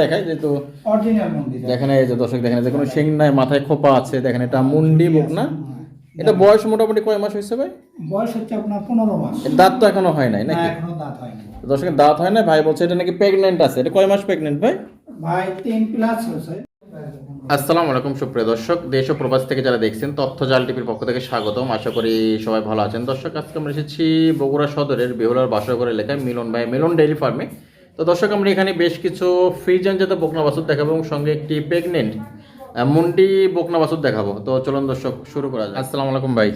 দেখায় যেহেতু দেখেন এই যে দর্শক দেখেন যে কোনো শিং নাই মাথায় খোপা আছে দেখেন এটা মুন্ডি বুক না? এটা বয়স মোটামুটি কয় মাস হয়েছে ভাই? বয়স হচ্ছে আপনার পনেরো মাস। দাঁত তো এখনও হয় নাই নাকি? দাঁত হয়নি দর্শকের দাঁত হয় না ভাই বলছে এটা নাকি প্রেগনেন্ট আছে। এটা কয় মাস প্রেগনেন্ট ভাই? ভাই তিন প্লাস হয়েছে। আসসালামু আলাইকুম সুপ্রিয় দর্শক। দেশ ও প্রবাস থেকে যারা দেখছেন তথ্য জাল টিভির পক্ষ থেকে স্বাগতম। আশা করি সবাই ভালো আছেন। দর্শক আজকে আমরা এসেছি বগুড়া সদরের বেহুলার বাসাগর এলাকায় মিলন ভাই মিলন ডেইরি ফার্মে। তো দর্শক আমরা এখানে বেশ কিছু ফ্রিজেন জাতের বকনা বাছুর দেখাবো এবং সঙ্গে একটি প্রেগনেন্ট মুন্ডি বকনা বাছুর দেখাবো। তো চলুন দর্শক শুরু করা যাক। আসসালামু আলাইকুম ভাই।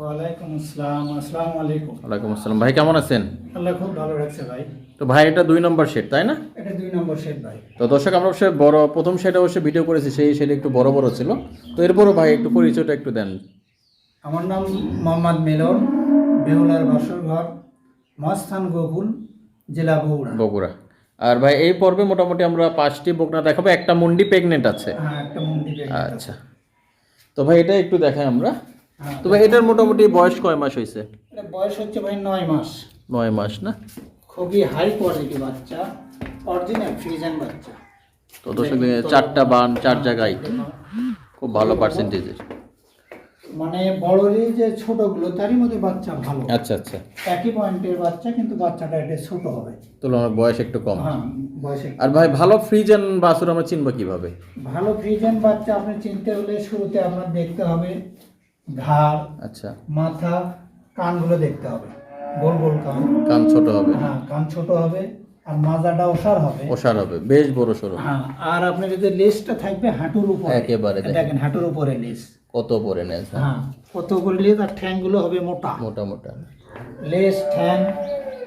ওয়ালাইকুম আসসালাম আসসালামু আলাইকুম। ওয়ালাইকুম আসসালাম। ভাই কেমন আছেন? আল্লাহ খুব ভালো রাখছে ভাই। তো ভাই এটা দুই নম্বর সেট তাই না? এটা দুই নম্বর ভাই। তো দর্শক আমরা অবশ্যই বড় প্রথম অবশ্যই ভিডিও করেছি সেই সেটা একটু বড় বড় ছিল। তো এরপরও ভাই একটু পরিচয়টা একটু দেন। আমার নাম মোহাম্মদ মিলন বেহুলার বাসর ঘর মস্থান গোকুল জেলা বগুড়া। বগুড়া। আর ভাই এই পর্বে মোটামুটি আমরা পাঁচটি বকনা দেখাবো। একটা মুন্ডি প্রেগনেন্ট আছে। হ্যাঁ মন্দির আচ্ছা। তো ভাই এটা একটু দেখাই আমরা। হ্যাঁ তো ভাই এটার মোটামুটি বয়স কয় মাস হয়েছে বয়স হচ্ছে ভাই নয় মাস। নয় মাস না? খুবই হাই কোয়ালিটি বাচ্চা অরিজিনাল ফ্রিজেন বাচ্চা। তো দর্শক চারটা বান চার জায়গায়। খুব ভালো পার্সেন্টেজের মানে বড়রই যে ছোটগুলো তারই মধ্যে বাচ্চা ভালো। আচ্ছা আচ্ছা। একই পয়েন্টের বাচ্চা কিন্তু বাচ্চাটা এটা ছোট হবে। তুলনার বয়স একটু কম। হ্যাঁ বয়সে আর ভাই ভালো ফ্রিজেন বাছুর আমরা চিনবো কীভাবে? ভালো ফ্রিজেন বাচ্চা আপনি চিনতে হলে শুরুতে আপনার দেখতে হবে ঘাড় আচ্ছা। মাথা কানগুলো দেখতে হবে। গোল গোল কান। কান ছোট হবে। হ্যাঁ কান ছোট হবে আর মাজাটা ওষার হবে। ওষার হবে বেশ বড় সড়ো হ্যাঁ আর আপনার যে লেসটা থাকবে হাঁটুর উপরে একেবারে দেখেন। দেখেন হাঁটুর উপরে লেস। কত পরে নেয় হ্যাঁ কত করে লেস আর ঠ্যাংগুলো হবে মোটা। মোটা মোটা। লেস ঠ্যাং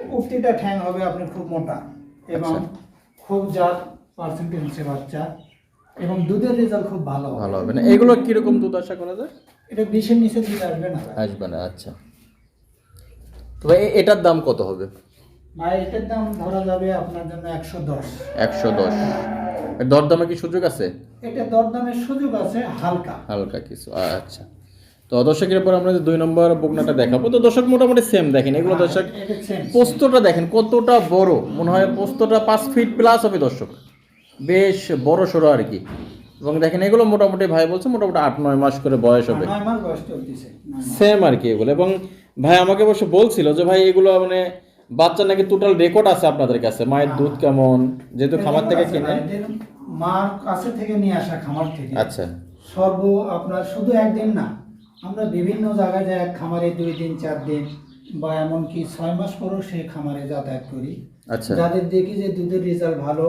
প্রতিটা ঠ্যাং হবে আপনি খুব মোটা এবং আচ্ছা। খুব জাত পার্সেন্টেজ বাচ্চা এবং দুধের রেজাল্ট খুব ভালো হবে। ভালো হবে না। এগুলো কীরকম দুধ আশা করা যায়? এটা বিশের নিচে দুধ আসবে না। আসবে না আচ্ছা। তো ভাই এটার দাম কত হবে? ভাই এটার দাম ধরা যাবে আপনার জন্য একশো দশ। একশো দশ। দরদামে কি সুযোগ আছে? এটা দরদামের সুযোগ আছে হালকা। হালকা কিছু আচ্ছা। তো দর্শকের পর আমরা যে দুই নম্বর বকনাটা দেখাবো তো দর্শক মোটামুটি সেম দেখেন এগুলো দর্শক পোস্তটা দেখেন কতটা বড় মনে হয় পোস্তটা পাঁচ ফিট প্লাস হবে দর্শক। বেশ বড় সড়ো আর কি। এবং দেখেন এগুলো মোটামুটি ভাই বলছে মোটামুটি আট নয় মাস করে বয়স হবে। সেম আর কি এগুলো। এবং ভাই আমাকে অবশ্য বলছিল যে ভাই এগুলো মানে বাচ্চা নাকি টোটাল রেকর্ড আছে আপনাদের কাছে? মায়ের দুধ কেমন? যেহেতু খামার থেকে কিনে। মার কাছে থেকে নিয়ে আসা খামার থেকে। আচ্ছা। সর্ব আপনার শুধু একদিন না আমরা বিভিন্ন জায়গায় যাই খামারে দুই দিন চার দিন বা এমনকি ছয় মাস পরেও সেই খামারে যাতায়াত করি। আচ্ছা। যাদের দেখি যে দুধের রেজাল্ট ভালো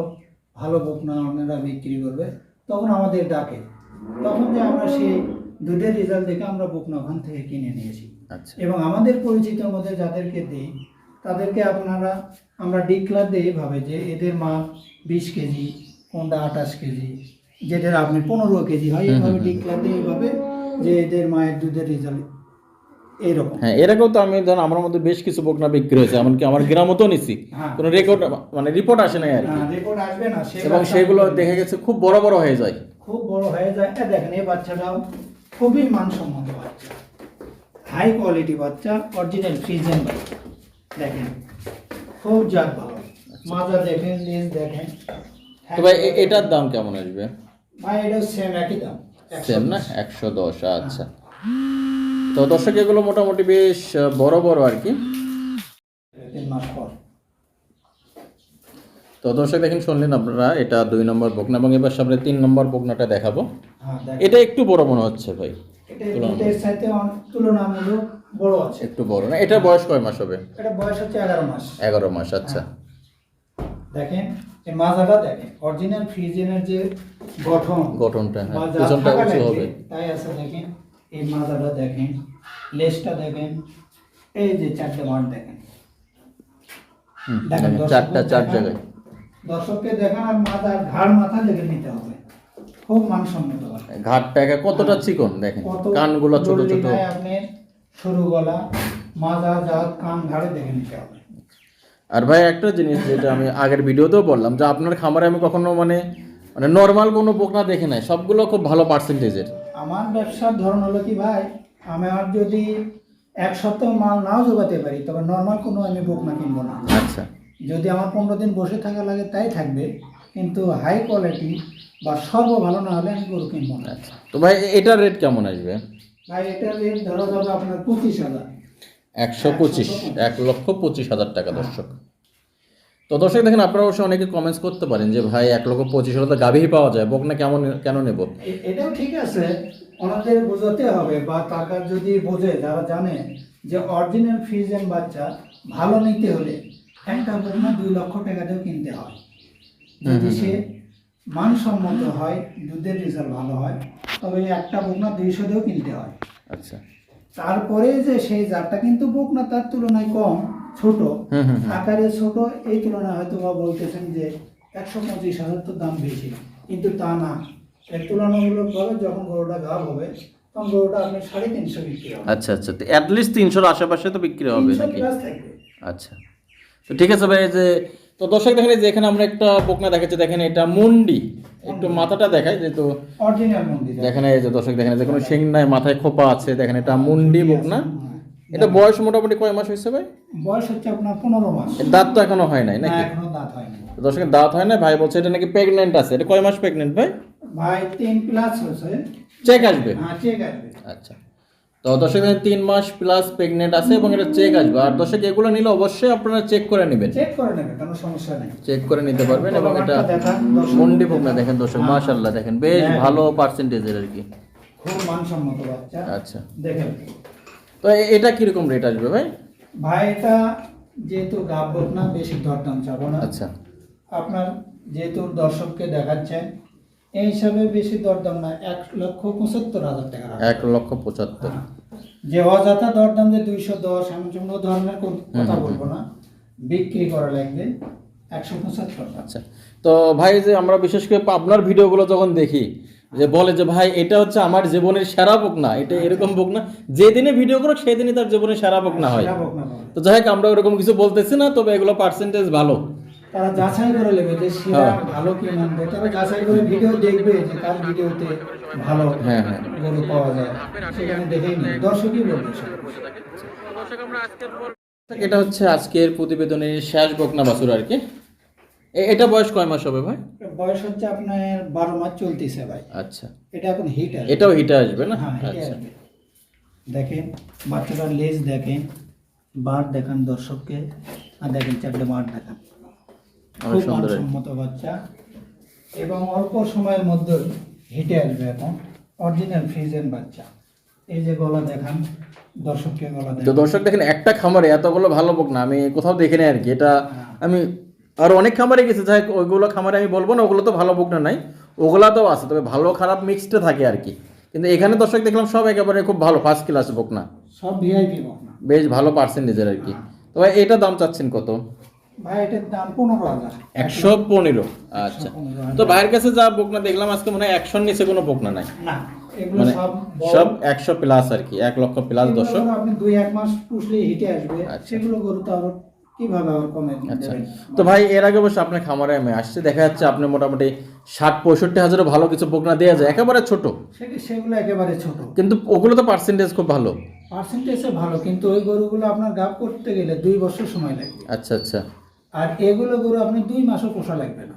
ভালো বকনা ওনারা বিক্রি করবে তখন আমাদের ডাকে। তখন যে আমরা সেই দুধের রেজাল্ট দেখে আমরা বকনা ওখান থেকে কিনে নিয়েছি। আচ্ছা। এবং আমাদের পরিচিত মধ্যে যাদেরকে দিই তাদেরকে আপনারা আমরা ডিক্লার দিই ভাবে যে এদের মা বিশ কেজি কোনটা আঠাশ কেজি যেটার আপনি পনেরো কেজি হয় এইভাবে ডিক্লার দিই এইভাবে যে এদের মায়ের দুধের রেজাল্ট এইরকম। হ্যাঁ এর তো আমি ধরেন আমার মধ্যে বেশ কিছু বকনা বিক্রি হয়েছে এমনকি আমার গ্রামও তো নিছি। হ্যাঁ। কোনো রেকর্ড মানে রিপোর্ট আসে আর আসবে না এবং সেগুলো দেখে গেছে খুব বড় বড় হয়ে যায়। খুব বড় হয়ে যায়। দেখেন এই বাচ্চাটাও খুবই মানসম্মত বাচ্চা। হাই কোয়ালিটি বাচ্চা অরিজিনাল ফ্রিজেন বাচ্চা। দেখেন খুব জাত ভালো। মাজা দেখেন লেজ দেখেন। তো ভাই এটার দাম কেমন আসবে? ভাই এটা সেম একই দাম সেম না? একশো দশ আচ্ছা। তো দর্শক এগুলো মোটামুটি বেশ বড় বড় আর কি। তো দর্শক দেখেন শুনলেন আপনারা এটা দুই নম্বর বকনা এবং এবার সামনে তিন নম্বর বকনাটা দেখাবো। হ্যাঁ এটা একটু বড় মনে হচ্ছে ভাই। তুলনামূলক বড় আছে। একটু বড় না? এটার বয়স কয় মাস হবে? এটা বয়স হচ্ছে এগারো মাস। এগারো মাস আচ্ছা। দেখেন এই মাজাটা দেখেন অরিজিনাল ফ্রিজেনের যে গঠন গঠনটা হ্যাঁ পিছনটা উঁচু হবে। তাই আছে দেখেন এই মাজাটা দেখেন লেজটা দেখেন এই যে চারটে দেখেন। দেখেন, চারটা চার জায়গায়। দর্শককে দেখান আর মাথার ঘাড় মাথা দেখে নিতে হবে। খুব মানসম্মত। ঘাটটা কতটা চিকন দেখেন কানগুলো ছোট ছোট। আপনি সরু গলা মাজা জাত কান ঘাড়ে দেখে নিতে হবে। আর ভাই একটা জিনিস যেটা আমি আগের ভিডিওতেও বললাম যে আপনার খামারে আমি কখনো মানে মানে নর্মাল কোনো বকনা দেখে নাই সবগুলো খুব ভালো পার্সেন্টেজের আমার ব্যবসার ধরন হলো কি ভাই আমার যদি এক সপ্তাহ মাল নাও জোগাতে পারি তবে নর্মাল কোনো আমি বুক না কিনবো না। আচ্ছা। যদি আমার পনেরো দিন বসে থাকা লাগে তাই থাকবে কিন্তু হাই কোয়ালিটি বা সর্ব ভালো না হলে আমি গরু কিনবো না। আচ্ছা। তো ভাই এটার রেট কেমন আসবে? ভাই এটা রেট ধরা যাবে আপনার পঁচিশ হাজার। একশো পঁচিশ এক লক্ষ পঁচিশ হাজার টাকা দর্শক। তো দর্শক দেখেন আপনারা অবশ্যই অনেকে কমেন্টস করতে পারেন যে ভাই এক লক্ষ পঁচিশ হাজার তো গাভী পাওয়া যায় বকনা কেমন কেন নেব? এটাও ঠিক আছে ওনাদের বোঝাতে হবে বা টাকা যদি বোঝে যারা জানে যে অরিজিনাল ফ্রিজেন বাচ্চা ভালো নিতে হলে একটা দুই লক্ষ টাকা দিয়েও কিনতে হয়। যদি সে মানসম্মত হয় দুধের রেজাল্ট ভালো হয় তবে একটা বকনা দুইশো দিয়েও কিনতে হয়। আচ্ছা। তারপরে যে সেই জাতটা কিন্তু বকনা তার তুলনায় কম ছোট। আকারে ছোট এই তুলনায় হয়তো বা বলতেছেন যে একশো পঁচিশ হাজার তো দাম বেশি কিন্তু তা না। এর তুলনামূলকভাবে যখন গরুটা গাভ হবে তখন গরুটা আপনি সাড়ে তিনশো বিক্রি হবে। আচ্ছা আচ্ছা। অ্যাটলিস্ট তিনশোর আশেপাশে তো বিক্রি হবে নাকি? আচ্ছা। তো ঠিক আছে ভাই যে তো দর্শক দেখেন যে এখানে আমরা একটা বকনা দেখাচ্ছি দেখেন এটা মুন্ডি। একটু মাথাটা দেখায় যেহেতু দেখেন। এই যে দর্শক দেখেন যে কোনো শিং নাই মাথায় খোপা আছে দেখেন এটা মুন্ডি বকনা। এটা বয়স মোটামুটি কয় মাস হয়েছে ভাই? বয়স হচ্ছে আপনার পনেরো মাস। দাঁত তো এখনও হয় নাই না নাকি এখনও দাঁত হয়নি তো দর্শকের দাঁত হয় না ভাই বলছে এটা নাকি প্রেগনেন্ট আছে। এটা কয় মাস প্রেগনেন্ট ভাই? ভাই তিন প্লাস হয়েছে। চেক আসবে? হ্যাঁ চেক আসবে। আচ্ছা। তো দর্শক তিন মাস প্লাস প্রেগনেন্ট আছে এবং এটা চেক আসবে। আর দর্শক এগুলো নিলে অবশ্যই আপনারা চেক করে নেবেন। চেক করে নেবে কোনো সমস্যা নেই। চেক করে নিতে পারবেন এবং এটা। মন্ডি বকনা দেখেন দর্শক হ্যাঁ। মাশাল্লাহ দেখেন বেশ হ্যাঁ। ভালো পার্সেন্টেজের আর কি। খুব মানসম্মত বাচ্চা। আচ্ছা। দেখেন। তো এটা কীরকম রেট আসবে ভাই? ভাই এটা যেহেতু গাব না বেশি দরদাম চাবো না। আচ্ছা। আপনার যেহেতু দর্শককে দেখাচ্ছেন এই হিসাবে বেশি দরদাম না এক লক্ষ পঁচাত্তর হাজার টাকা এক লক্ষ পঁচাত্তর। হ্যাঁ। যে অযথা দরদাম যে দুইশো দশ এমন কোনো ধরনের কথা বলব না। বিক্রি করা লাগবে একশো পঁচাত্তর আচ্ছা। তো ভাই যে আমরা বিশেষ করে আপনার ভিডিওগুলো যখন দেখি যে বলে যে ভাই এটা হচ্ছে আমার জীবনের সেরা বকনা এটা এরকম বকনা যেদিনে ভিডিও করো সেদিনই তার জীবনের সেরা বকনা হয়। সেরা তো যাই হোক আমরা ওরকম কিছু বলতেছি না তবে এগুলো পার্সেন্টেজ ভালো। তারা যাচাই করে নেবে যে সেরা হ্যাঁ। ভালো কি মানবে তারা যাচাই করে ভিডিও দেখবে যে কার ভিডিওতে ভালো হ্যাঁ, হ্যাঁ। গরু পাওয়া যায়। সেখানে দেখেই নেবে দর্শকই বলবে এটা হচ্ছে আজকের প্রতিবেদনের শেষ বকনা বাছুর আর কি। এটা বয়স কয় মাস হবে ভাই? বয়স হচ্ছে আপনার বারো মাস চলতেছে ভাই। আচ্ছা। এটা এখন হিট আছে এটাও হিটে আসবে না? হ্যাঁ আচ্ছা। দেখেন বাচ্চাটার লেজ দেখেন। বার দেখান দর্শককে। আর দেখেন চারটে বার দেখান। খুব মানসম্মত বাচ্চা। এবং অল্প সময়ের মধ্যে হিটে আসবে এখন। অরিজিনাল ফ্রিজেন বাচ্চা। এই যে গলা দেখান দর্শককে গলা তো দেখান দর্শক দেখেন একটা খামারে এতগুলো ভালো বকনা আমি কোথাও দেখি নাই আর কি। এটা হ্যাঁ। আমি আর অনেক খামারে গেছি যাই ওইগুলো খামারে আমি বলব না ওগুলো তো ভালো বকনা নাই। ওগুলা তো আছে তবে ভালো খারাপ মিক্সড থাকে আর কি। কিন্তু এখানে দর্শক দেখলাম সব একেবারে খুব ভালো ফার্স্ট ক্লাস বকনা সব ভিআইপি বকনা বেশ ভালো পার্সেন্টেজের আর কি। তো ভাই এটা দাম চাচ্ছেন কত? ভাই এটার দাম পনেরো হাজার। একশো পনেরো। আচ্ছা। তো ভাইয়ের কাছে যা বকনা দেখলাম আজকে মনে হয় একশোর নিচে কোনো বকনা নাই। না মানে সব একশো প্লাস আর কি এক লক্ষ প্লাস এগুলো আপনি দুই এক মাস পুষলে হিটে আসবে। আচ্ছা। সেগুলো গরু তো আবার কীভাবে আবার কমে আচ্ছা। তো ভাই এর আগে অবশ্য আপনার খামারে আমি আসছে দেখা যাচ্ছে আপনি মোটামুটি ষাট পঁয়ষট্টি হাজারও ভালো কিছু বকনা দেওয়া যায়। একেবারে ছোট। সেগুলো একেবারে ছোট। কিন্তু ওগুলো তো পার্সেন্টেজ খুব ভালো। পার্সেন্টেজে ভালো কিন্তু ওই গরুগুলো আপনার গাপ করতে গেলে দুই বছর সময় লাগবে। আচ্ছা আচ্ছা। আর এগুলো গরু আপনি দুই মাসও পোষা লাগবে না।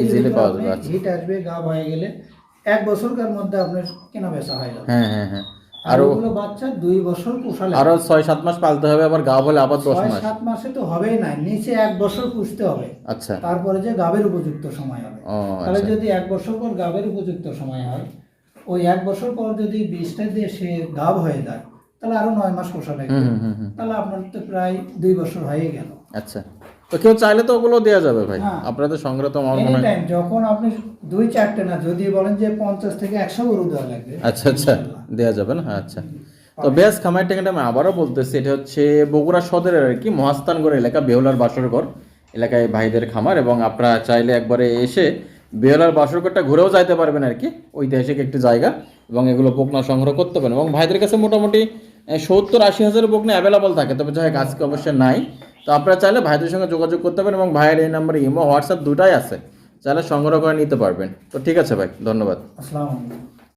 Easily পাওয়া যাবে। হিট আসবে গাব হয়ে গেলে এক বছরকার মধ্যে আপনার কেনা বেচা হয়ে যাবে। হ্যাঁ হ্যাঁ হ্যাঁ। আর ওগুলো বাচ্চা দুই বছর পোষা লাগবে। আরও ছয় সাত মাস পালতে হবে আবার গা বলে আবার দশ মাস। সাত মাসে তো হবেই না নিচে এক বছর পুষতে হবে। আচ্ছা। তারপরে যে গাবের উপযুক্ত সময় হবে। তাহলে আচ্ছা। যদি এক বছর পর গাবের উপযুক্ত সময় হয় ওই এক বছর পর যদি বীজটা দিয়ে সে গাব হয়ে যায় তাহলে আরও নয় মাস পোষা লাগবে। তাহলে আপনার তো প্রায় দুই বছর হয়ে গেল। আচ্ছা। তো কেউ চাইলে তো ওগুলো দেওয়া যাবে ভাই। হ্যাঁ। আপনাদের সংগ্রহ তো আমার মনে হয় যখন আপনি দুই চারটে না যদি বলেন যে পঞ্চাশ থেকে একশো গরু দেওয়া লাগবে। আচ্ছা আচ্ছা। দেওয়া যাবে না? আচ্ছা। তো বেশ খামার টেকাটা আমি আবারও বলতেছি এটা হচ্ছে বগুড়া সদরের আর কি মহাস্থানগড় এলাকা বেহুলার বাসরগড় এলাকায় ভাইদের খামার এবং আপনারা চাইলে একবারে এসে বেহুলার বাসরগড়টা ঘুরেও যাইতে পারবেন আর কি ঐতিহাসিক একটি জায়গা এবং এগুলো বকনা সংগ্রহ করতে পারেন এবং ভাইদের কাছে মোটামুটি সত্তর আশি হাজার বকনা অ্যাভেলেবল থাকে। তবে যাই হোক আজকে অবশ্যই নাই। তো আপনারা চাইলে ভাইদের সঙ্গে যোগাযোগ করতে পারেন এবং ভাইয়ের এই নাম্বারে ইমো, হোয়াটসঅ্যাপ দুটাই আছে। চাইলে সংগ্রহ করে নিতে পারবেন। তো ঠিক আছে ভাই, ধন্যবাদ। আসসালামু আলাইকুম।